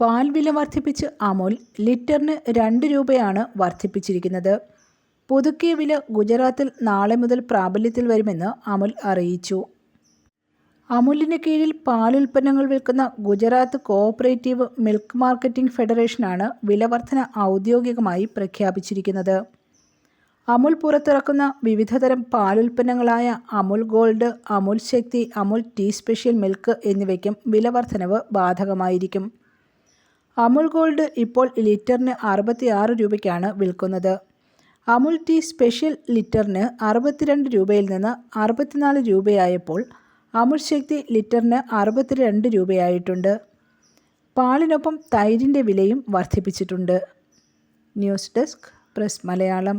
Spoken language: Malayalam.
പാൽ വില വർദ്ധിപ്പിച്ച് അമുൽ ലിറ്ററിന് രണ്ട് രൂപയാണ് വർദ്ധിപ്പിച്ചിരിക്കുന്നത്. പുതുക്കിയ വില ഗുജറാത്തിൽ നാളെ മുതൽ പ്രാബല്യത്തിൽ വരുമെന്ന് അമുൽ അറിയിച്ചു. അമുലിന് കീഴിൽ പാലുൽപ്പന്നങ്ങൾ വിൽക്കുന്ന ഗുജറാത്ത് കോഓപ്പറേറ്റീവ് മിൽക്ക് മാർക്കറ്റിംഗ് ഫെഡറേഷനാണ് വില വർധന ഔദ്യോഗികമായി പ്രഖ്യാപിച്ചിരിക്കുന്നത്. അമുൽ പുറത്തിറക്കുന്ന വിവിധതരം പാലുൽപ്പന്നങ്ങളായ Amul gold Amul Shakti Amul tea special milk എന്നിവയ്ക്കും വിലവർധനവ് ബാധകമായിരിക്കും. അമുൽ ഗോൾഡ് ഇപ്പോൾ ലിറ്ററിന് അറുപത്തിയാറ് രൂപയ്ക്കാണ് വിൽക്കുന്നത്. അമുൽ ടീ സ്പെഷ്യൽ ലിറ്ററിന് അറുപത്തിരണ്ട് രൂപയിൽ നിന്ന് അറുപത്തിനാല് രൂപയായപ്പോൾ അമുൽ ശക്തി ലിറ്ററിന് അറുപത്തിരണ്ട് രൂപയായിട്ടുണ്ട്. പാലിനൊപ്പം തൈരിന്റെ വിലയും വർദ്ധിപ്പിച്ചിട്ടുണ്ട്. News desk press Malayalam.